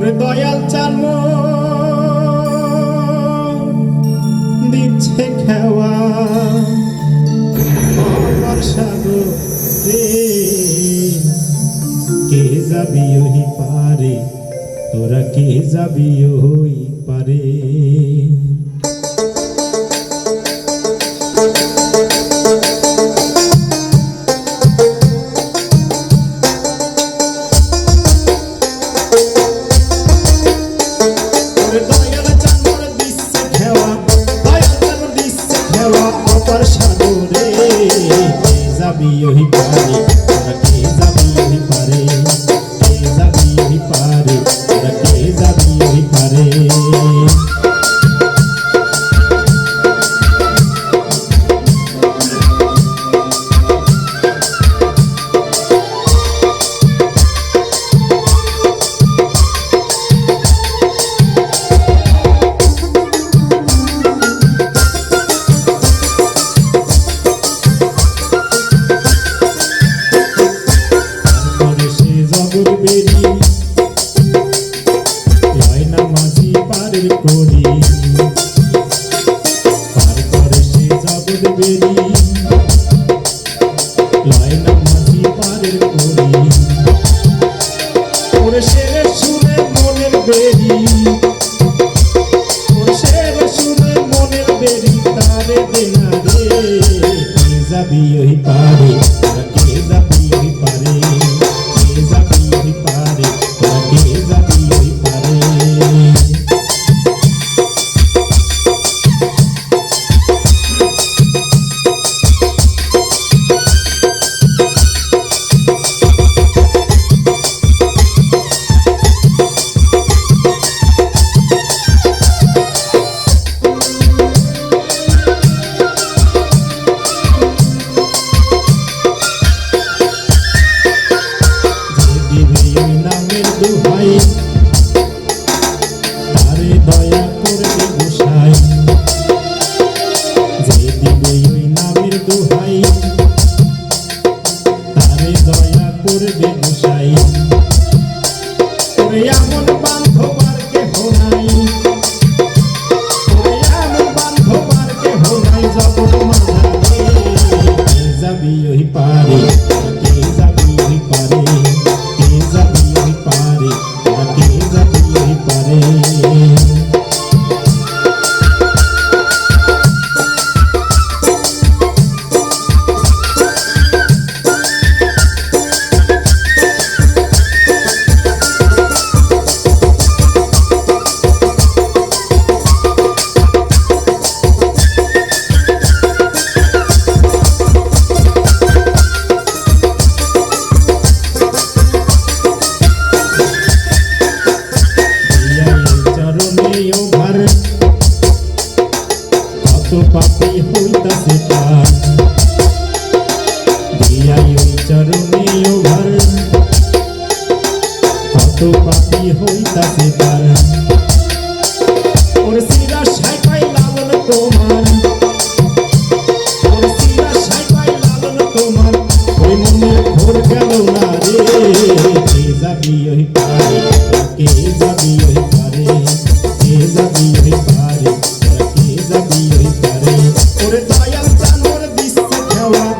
ওরে দয়াল চান দিচ্ছে খেওয়া। সাগর রে কে যাবি ওই পারে? তোরা কে যাবি ওই পারে? কে যাবি বেরি লয় না মাঝি পারের করি। তারপরে সে জগৎ বেরি। লয় না মাঝি পারের করি। ওরে শেরে শুনে মনের বেরি। ওরে শেরে শুনে কত পাপি হইতাছে তার। দিয়াই ওই চরণে ওভার পাই পাই তোমার। ওই কে যাবি love.